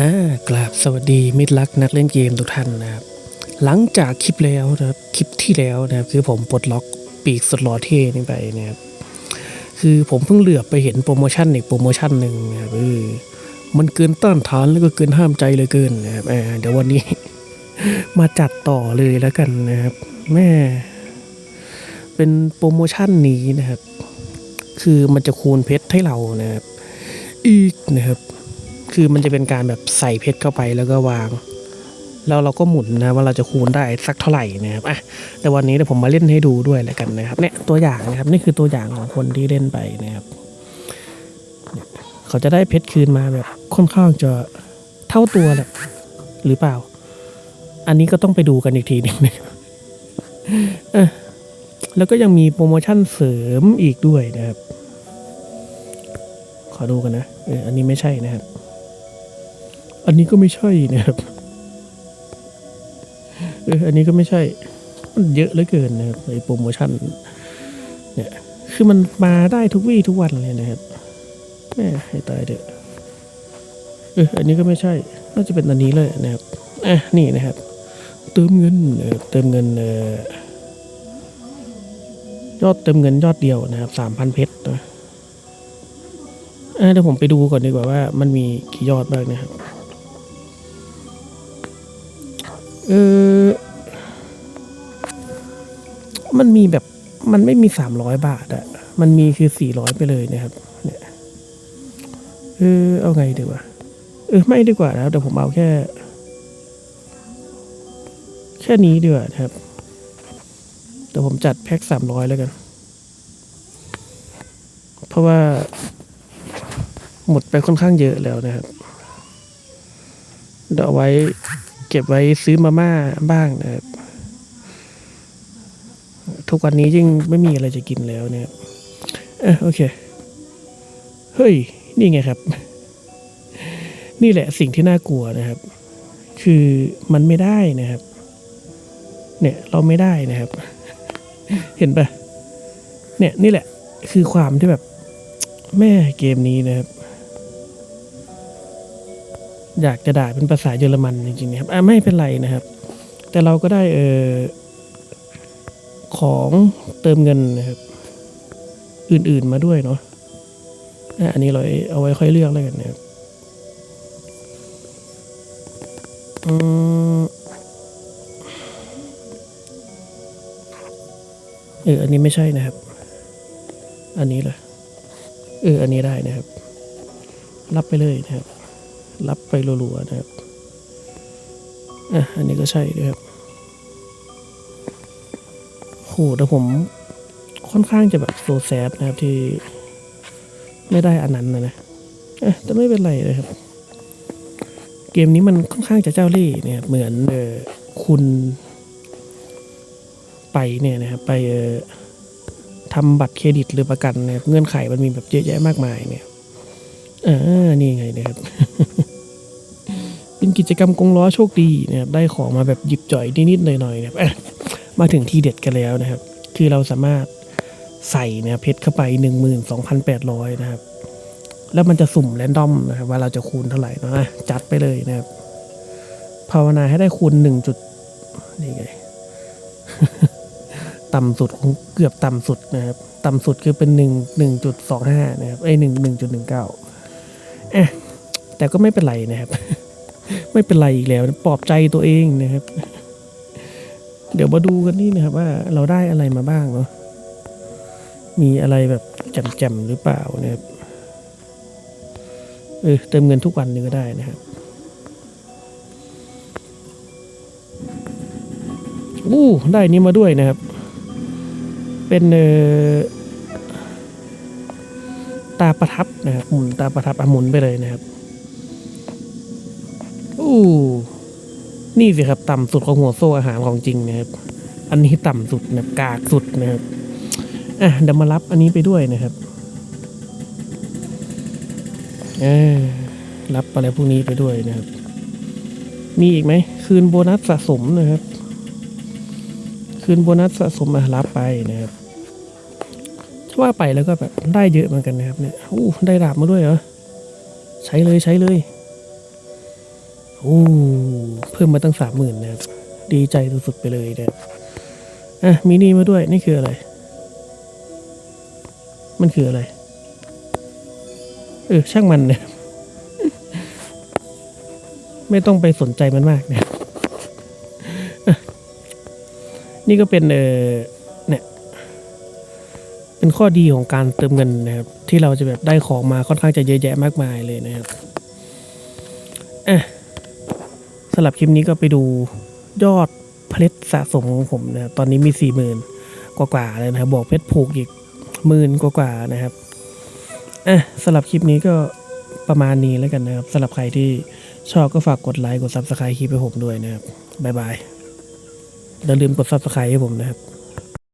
อ่ากราบสวัสดีมิตรรักนักเล่นเกมทุกท่านนะครับ หลังจากคลิปแล้วนะครับคลิปที่แล้วนะครับคือผมปลดล็อกปีกสุดหล่อเท่นี่ไปนะครับคือผมเพิ่งเหลือบไปเห็นโปรโมชั่นอีกโปรโมชั่นหนึ่งนะครับเออมันเกินต้านทานแล้วก็เกินห้ามใจเลยเกินนะครับอ่าเดี๋ยววันนี้ มาจัดต่อเลยแล้วกันนะครับ แม่ เป็นโปรโมชั่นนี้นะครับ คือมันจะคูณเพชรให้เรานะครับ อีกนะครับ คือมันจะเป็นการแบบใส่เพชรเข้าไปแล้วก็วาง แล้วเราก็หมุนนะว่าเราจะคูณได้สักเท่าไหร่นะครับอะแต่วันนี้เดี๋ยวผมมาเล่นให้ดูด้วยแล้วกันนะครับเนี่ยตัวอย่างนะครับนี่คือตัวอย่างของคนที่เล่นไปนะครับ เขาจะได้เพชรคืนมาแบบค่อนข้างจะเท่าตัวแหละหรือเปล่า อันนี้ก็ต้องไปดูกันอีกทีหนึงนะครับเอะแล้วก็ยังมีโปรโมชั่นเสริมอีกด้วยนะครับ ขอดูกันนะ เออ อันนี้ไม่ใช่นะครับ อันนี้ก็ไม่ใช่นะครับเอออันนี้ก็ไม่ใช่ มันเยอะเหลือเกินนะครับไอโปรโมชั่น เนี่ย คือมันมาได้ทุกวี่ทุกวันเลยนะครับแม่ให้ตายเถอะเอออันนี้ก็ไม่ใช่ น่าจะเป็นอันนี้เลยนะครับอะนี่นะครับ เติมเงินเออเติมเงินเออยอดเติมเงินยอดเดียวนะครับสามพันเพชรนะอะเดี๋ยวผมไปดูก่อนดีกว่าว่ามันมีกี่ยอดบ้างนะครับ เออมันมีแบบมันไม่มีสามร้อยบาทอะมันมีคือสี่ร้อยไปเลยนะครับ เนี่ยเออเอาไงดีวะเออไม่ดีกว่านะครับเดี๋ยวผมเอาแค่ แค่นี้ดีกว่าครับเดี๋ยวผมจัดแพ็คสามร้อยแล้วกัน เพราะว่า หมดไปค่อนข้างเยอะแล้วนะครับ เดี๋ยวเอาไว้ เก็บไว้ซื้อมาม่าบ้างนะครับทุกวันนี้ยิ่งไม่มีอะไรจะกินแล้วเนี่ยเออโอเค เฮ้ย นี่ไงครับ นี่แหละสิ่งที่น่ากลัวนะครับ คือมันไม่ได้นะครับ เนี่ยเราไม่ได้นะครับ เห็นปะเนี่ยนี่แหละ คือความที่แบบ แม่เกมนี้นะครับ อยากจะด่าเป็นภาษาเยอรมันจริงๆนะครับอะไม่เป็นไรนะครับ แต่เราก็ได้เออของเติมเงินนะครับ อื่นๆมาด้วยเนาะอันนี้เราเอาไว้ค่อยเลือกแล้วกันนะครับอืมเอออันนี้ไม่ใช่นะครับ อันนี้เหรอเออ อันนี้ได้นะครับ รับไปเลยนะครับ รับไปรัวๆนะครับอะอันนี้ก็ใช่ด้วยครับโหแต่ผมค่อนข้างจะแบบโซแซดนะครับที่ไม่ได้อันนั้นนะนะเอ๊ะแต่ไม่เป็นไรเลยครับ เกมนี้มันค่อนข้างจะเจ้าเล่ห์เนี่ยเหมือนเออคุณไปเนี่ยนะครับไปเออทำบัตรเครดิตหรือประกันเนี่ยเงื่อนไขมันมีแบบเยอะแยะมากมายเนี่ยอ่านี่ไงนะครับ เป็นกิจกรรมกงล้อโชคดีนะครับได้ของมาแบบหยิบจ่อยนิดๆหน่อยๆนะครับอะมาถึงที่เด็ดกันแล้วนะครับ คือเราสามารถใส่เนี่ยเพชรเข้าไป 12,800 นะครับ แล้วมันจะสุ่มแรนดอมนะครับ ว่าเราจะคูณเท่าไหร่นะจัดไปเลยนะครับ ภาวนาให้ได้คูณหนึ่งจุดนี่ไงต่ำสุดของเกือบต่ำสุดนะครับ ต่ำสุดคือเป็นหนึ่งหนึ่งจุดสองห้านะครับไอ้หนึ่งหนึ่งจุดหนึ่งเก้าอะแต่ก็ไม่เป็นไรนะครับ ไม่เป็นไรอีกแล้วปลอบใจตัวเองนะครับ เดี๋ยวมาดูกันนี่นะครับว่าเราได้อะไรมาบ้างเนาะมีอะไรแบบแจ่มๆหรือเปล่านะครับเออเติมเงินทุกวันนี่ก็ได้นะครับอู้ได้นี้มาด้วยนะครับ เป็นเออตาประทับนะครับหมุนตาประทับอะหมุนไปเลยนะครับ นี่สิครับต่ำสุดของหัวโซ่อาหารของจริงนะครับ อันนี้ต่ำสุดนะครับกากสุดนะครับอะเดี๋ยวมารับอันนี้ไปด้วยนะครับเออรับอะไรพวกนี้ไปด้วยนะครับ มีอีกไหม คืนโบนัสสะสมนะครับ คืนโบนัสสะสมมารับไปนะครับจะว่าไปแล้วก็แบบได้เยอะเหมือนกันนะครับเนี่ยอู้ได้ดาบมาด้วยเหรอ ใช้เลยใช้เลย โอ้เพิ่มมาตั้งสามหมื่นนะครับดีใจสุดๆไปเลยเนะครับอะมีนี่มาด้วยนี่คืออะไร มันคืออะไร เออช่างมันเนี่ยไม่ต้องไปสนใจมันมากเนี่ยนี่ก็เป็นเออเนี่ยเป็นข้อดีของการเติมเงินนะครับ ที่เราจะแบบได้ของมาค่อนข้างจะเยอะแยะมากมายเลยนะครับอะำหรับคลิปนี้ก็ไปดูยอดเพชรสะสมของผมนะครับตอนนี้มีสี่หมื่นกว่าๆเลยนะครับบอกเพชรผูกอีกหมื่นกว่าๆนะครับอะสำหรับคลิปนี้ก็ประมาณนี้แล้วกันนะครับสำหรับใครที่ชอบก็ฝากกดไลค์กดซับสไครต์คลิปให้ผมด้วยนะครับบ๊ายบายอย่าลืมกดซับสไครต์ให้ผมนะครับ